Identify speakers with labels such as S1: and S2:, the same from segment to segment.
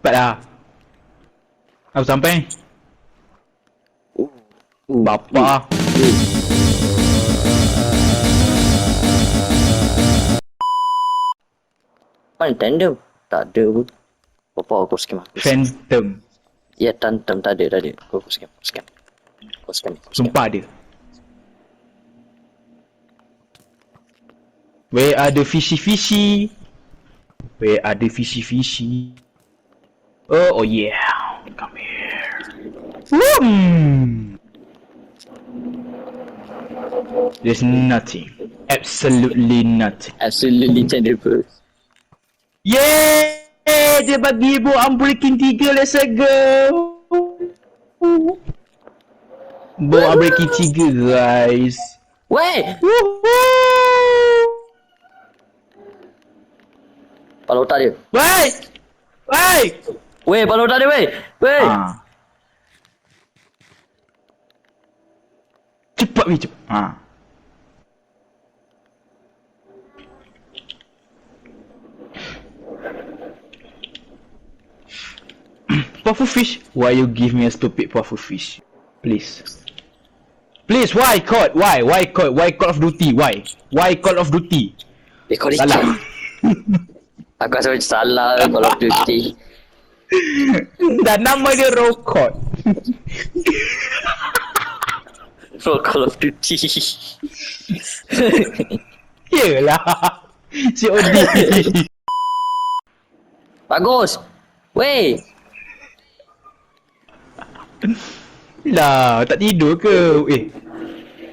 S1: Cepat lah. Aku sampai.
S2: Uh,
S1: Bapak.
S2: Mana tandem? Tak ada pun. Apa aku scam aku.
S1: Phantom.
S2: Ya tandem tak ada, tak ada. Aku aku scam, aku scam. Aku scam, aku scam.
S1: Sumpah dia. Where are the fishy fishy? Where are the fishy fishy? Oh, oh yeah. Come here. Hmm. There's nothing. Absolutely nothing.
S2: Absolutely tandem.
S1: Yeay! Dia bagi ibu Unbreaking 3, let's go! Bu Unbreaking 3 guys.
S2: Weh!
S1: Woohoo!
S2: Kepala otak dia.
S1: Woi! Woi!
S2: Weh, kepala otak dia weh! Weh!
S1: Ha. Cepat weh cepat. Ha. Puffer fish, why you give me a stupid puffer fish? Please. Please, why caught? Why? Why caught? Why Call of Duty? Why? Why Call of Duty? Salah.
S2: licin. Aku rasa macam salah Call of Duty.
S1: Dan nama dia Rokot.
S2: So, Call of Duty.
S1: Yelah. COD.
S2: Bagus! Weh!
S1: lah, tak tidur ke? Eh.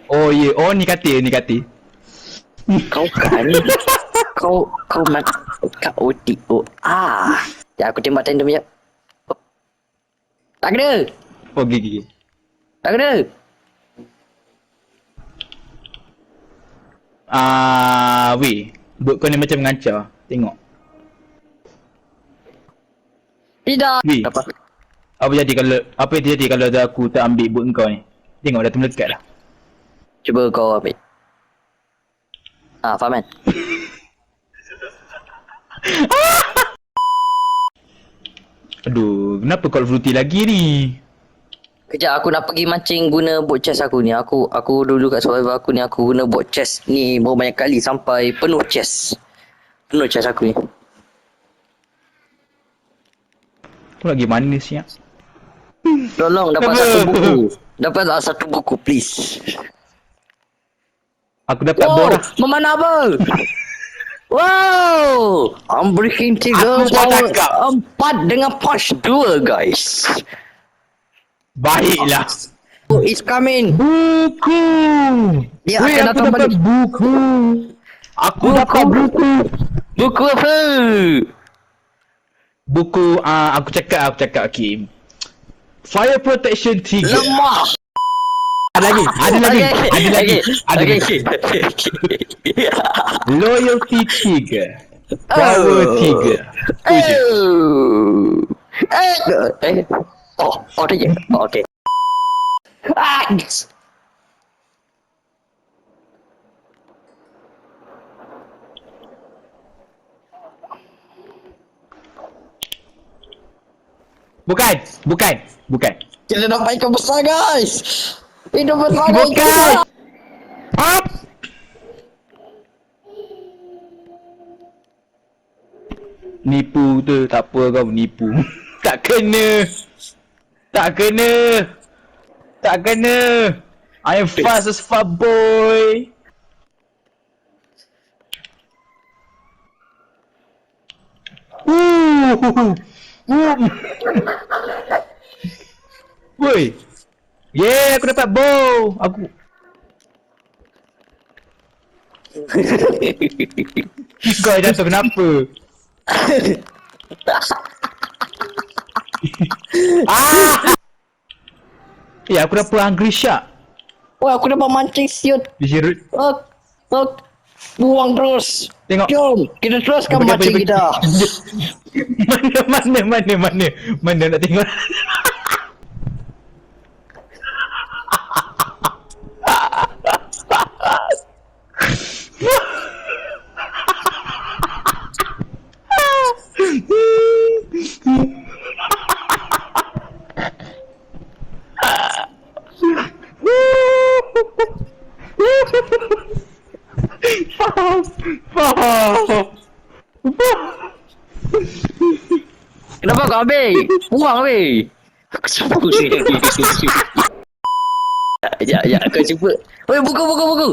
S1: Oh ye, yeah. oh ni katil, ni katil.
S2: Kau kan Kau Kau mat Kau. Ah Ya aku tembak tandem je Tak kena
S1: Oh gigi.
S2: Tak kena
S1: Ah, weh. Buat kau ni macam mengancam. Tengok.
S2: Tidak
S1: Weh.
S2: Apa
S1: Apa jadi kalau apa yang terjadi kalau ada aku tak ambil boot kau ni? Tengok dah termelekat dah.
S2: Cuba kau ambil Ah faham kan
S1: Aduh, kenapa Call of Duty lagi ni?
S2: Kejap aku nak pergi mancing guna bot chest aku ni Aku aku dulu kat survivor aku ni aku guna bot chest ni Baru banyak kali sampai penuh chest Penuh chest aku ni
S1: Kau lagi mana siap?
S2: Tolong dapat
S1: Apa?
S2: satu buku Dapat satu buku please
S1: Aku dapat
S2: Wow,
S1: borah.
S2: memanah apa? Wow, I'm breaking tiga power empat dengan punch dua guys.
S1: Baiklah.
S2: Oh, it's coming.
S1: Buku.
S2: Dia
S1: Weh,
S2: akan
S1: aku
S2: datang
S1: dapat
S2: balik.
S1: buku. Aku
S2: Buku.
S1: dapat buku.
S2: Buku apa?
S1: Buku ah aku cakap aku cakap okey. Fire Protection 3.
S2: Lemah.
S1: Ada lagi, ada lagi,
S2: Okay,
S1: ada lagi,
S2: okay,
S1: ada
S2: okay,
S1: lagi. Loyalty 3. Power
S2: Oh.
S1: 3. Tujuh.
S2: Oh. Eh. Eh. Oh, oh dia. Oh, okay. Ah.
S1: Bukan, bukan, bukan.
S2: Kita dah main besar guys. Hidup besar guys.
S1: Bukan. Tak apa kau nipu. tak kena. Tak kena. Tak kena. I am fast as fuck boy. Woi. Yeah, aku dapat bow. Aku kau dah tahu kenapa. Ah! Ya, aku dapat Hungry Shark.
S2: Wah, aku dapat mancing siut.
S1: Di sini.
S2: Oh, oh. Buang terus.
S1: Tengok.
S2: Jom, kita teruskan mancing kita.
S1: mana, mana, mana, mana. Mana nak tengok.
S2: Kau ambil? Buang weh. Aku sebut. ya, ya, kau cuba. Weh, buku, buku, buku.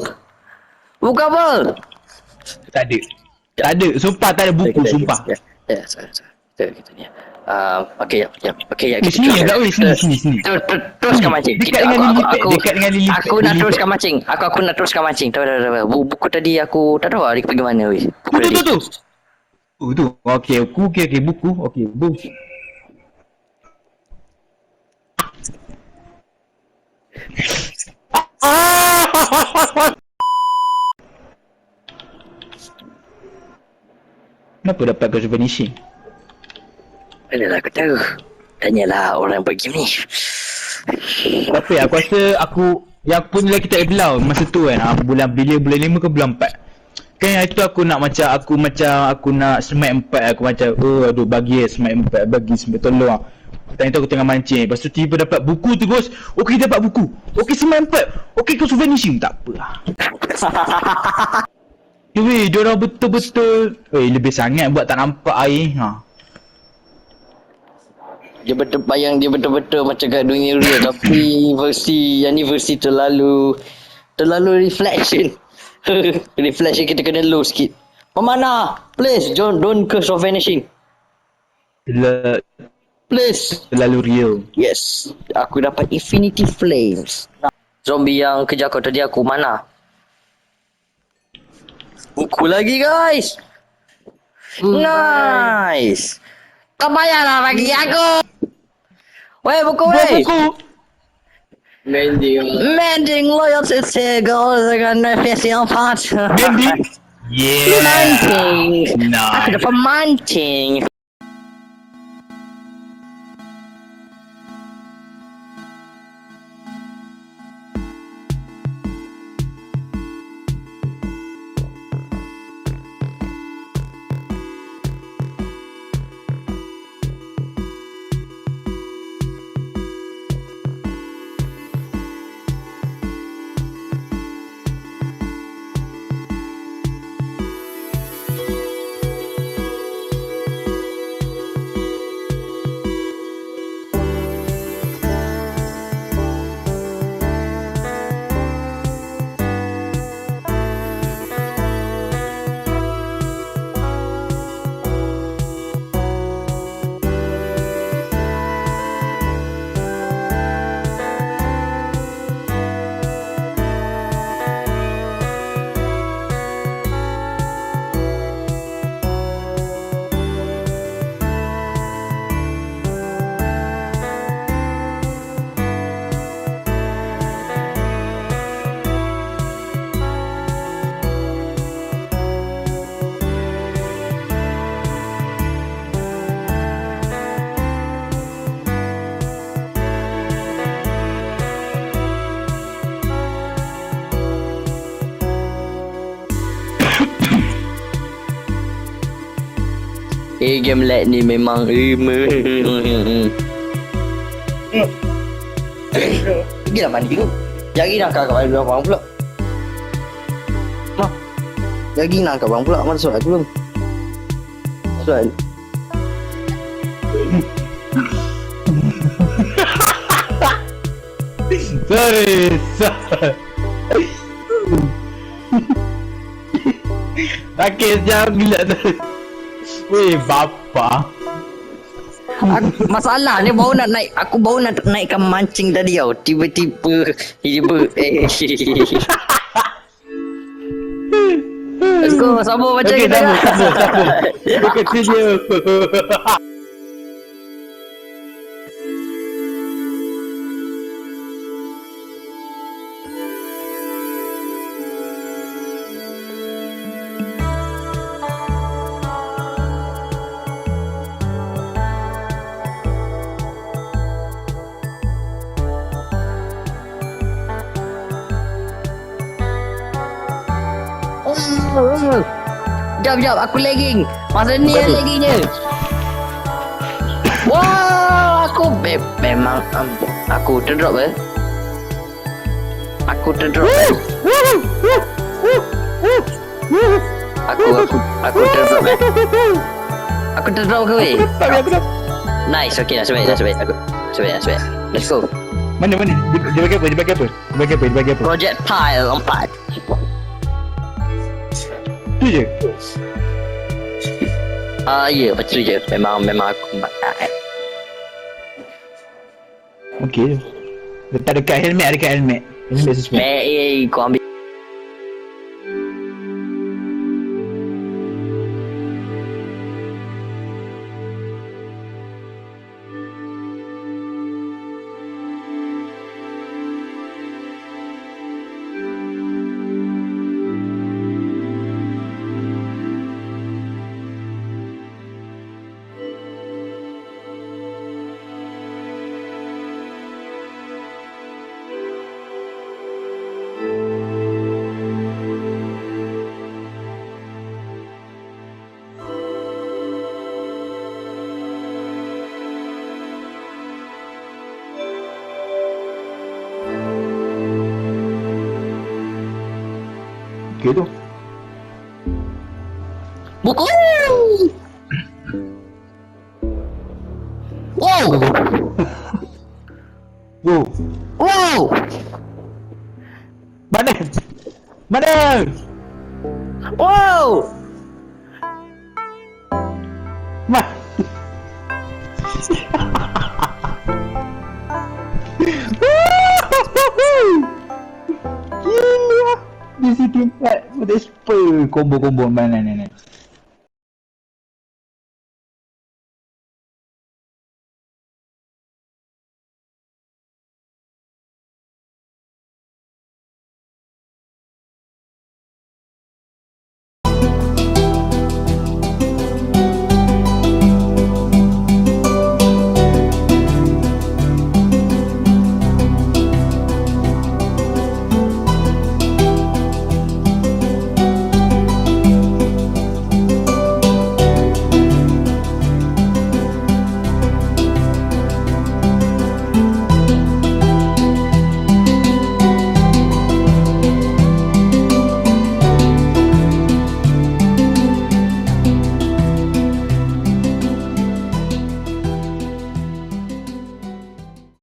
S2: Buku apa?
S1: Tak ada. Tak ada. Sumpah tak ada buku.
S2: Kita-
S1: Sumpah.
S2: Ya, ya, sorry, sorry. Kita, ni. Uh, okay, ya, ya, okay, ya. Kita
S1: sini tak weh. Sini, sini, sini.
S2: Terus, terus, teruskan mancing.
S1: Dekat dengan
S2: aku, aku,
S1: dekat dengan lilipad,
S2: Aku nak teruskan mancing. Aku, aku nak teruskan mancing. Tahu, tahu, tahu. Bu- Buku tadi aku tak tahu hari pergi mana weh.
S1: Tu, tu, tu. Tu, tu. Okey, buku. Okey, okey. Buku. Okey, buku. Kenapa dapat kau vanishing?
S2: Adalah aku tahu. Tanyalah orang pergi ni.
S1: Tapi aku rasa aku yang aku pun lagi tak belau masa tu kan. Ah, bulan bila bulan lima ke bulan empat. Kan yang itu aku nak macam aku macam aku nak smack empat aku macam oh aduh bagi eh smack empat bagi smack tolong. Time tu aku tengah mancing Lepas tu tiba dapat buku terus Okey dapat buku Okey smack empat Okey kau vanishing Tak apa lah weh diorang betul-betul Weh lebih sangat buat tak nampak air ha.
S2: Dia betul bayang dia betul-betul macam kat dunia real tapi versi yang ni versi terlalu terlalu reflection. reflection kita kena low sikit. Pemana? Please don't don't curse of vanishing.
S1: Terla-
S2: Please.
S1: Terlalu real
S2: Yes. Aku dapat infinity flames. Zombie yang kejar kau tadi aku mana? Buku lagi guys. Nice. Kau bayarlah bagi aku. Weh buku weh.
S1: buku
S2: Mending loyalty goals dengan revisi empat.
S1: Mending Yeah
S2: Mancing. Aku
S1: Nice
S2: dapat mancing. Eh game lag ni memang lima. Pergilah mandi tu. Jari nak kat bawah abang pula. Mah. Jari nak kat abang pula. Mana soal aku belum? Soal.
S1: Sorry, sorry. Sakit sekejap gila tu. Weh, bapa.
S2: Aku, masalah ni baru nak naik Aku baru nak naikkan mancing tadi tau Tiba-tiba Tiba eh Let's go Sambung macam
S1: Okey,
S2: kita
S1: sambung, sambung, sambung. Dia continue.
S2: Jap jap aku lagging Masa ni yang laggingnya Wah aku me memang um, Aku terdrop eh Aku terdrop eh Aku aku aku terdrop eh Aku terdrop ke weh
S1: dah
S2: Nice, okay, nasib baik, nasib baik. Aku, nasib baik, nasib baik. Let's go.
S1: Mana mana dia, dia bagi apa? Dia bagi apa? Dia bagi apa? Dia bagi apa?
S2: Projectile 4.
S1: Je.
S2: Ah, iya, je. Memang, memang aku makan.
S1: Okey. Letak dekat helmet, dekat helmet. Helmet suspend.
S2: Eh, eh, kau ambil. Buku! Wow!
S1: Wow.
S2: Wow!
S1: Mana? Mana?
S2: Wow!
S1: Ma. Gila. Di situ empat. Betul spur. Combo-combo. Mana ni ni.